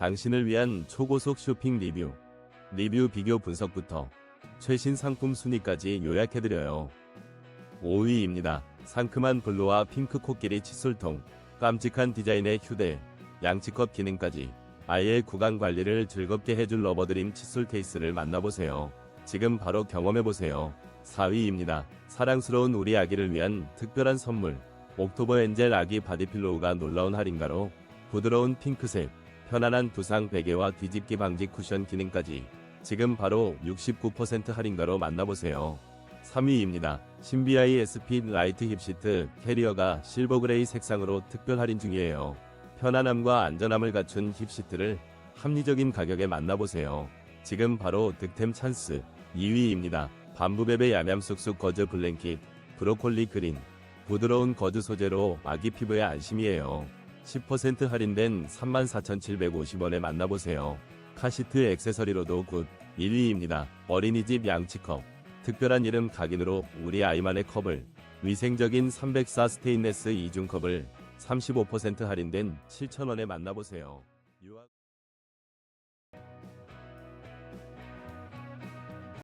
당신을 위한 초고속 쇼핑 리뷰. 리뷰 비교 분석부터 최신 상품 순위까지 요약해드려요. 5위입니다. 상큼한 블루와 핑크 코끼리 칫솔통, 깜찍한 디자인의 휴대, 양치컵 기능까지 아이의 구강 관리를 즐겁게 해줄 러버드림 칫솔 케이스를 만나보세요. 지금 바로 경험해보세요. 4위입니다. 사랑스러운 우리 아기를 위한 특별한 선물. 옥토버 엔젤 아기 바디필로우가 놀라운 할인가로 부드러운 핑크색, 편안한 두상 베개와 뒤집기 방지 쿠션 기능까지 지금 바로 69% 할인가로 만나보세요. 3위입니다. 신비아이 SP 라이트 힙시트 캐리어가 실버 그레이 색상으로 특별 할인 중이에요. 편안함과 안전함을 갖춘 힙시트를 합리적인 가격에 만나보세요. 지금 바로 득템 찬스 2위입니다. 밤부베베 야냠 쑥쑥 거즈 블랭킷 브로콜리 그린 부드러운 거즈 소재로 아기 피부에 안심이에요. 10% 할인된 34,750원에 만나보세요. 카시트 액세서리로도 굿 1위입니다. 어린이집 양치컵 특별한 이름 각인으로 우리 아이만의 컵을 위생적인 304 스테인레스 이중컵을 35% 할인된 7,000원에 만나보세요.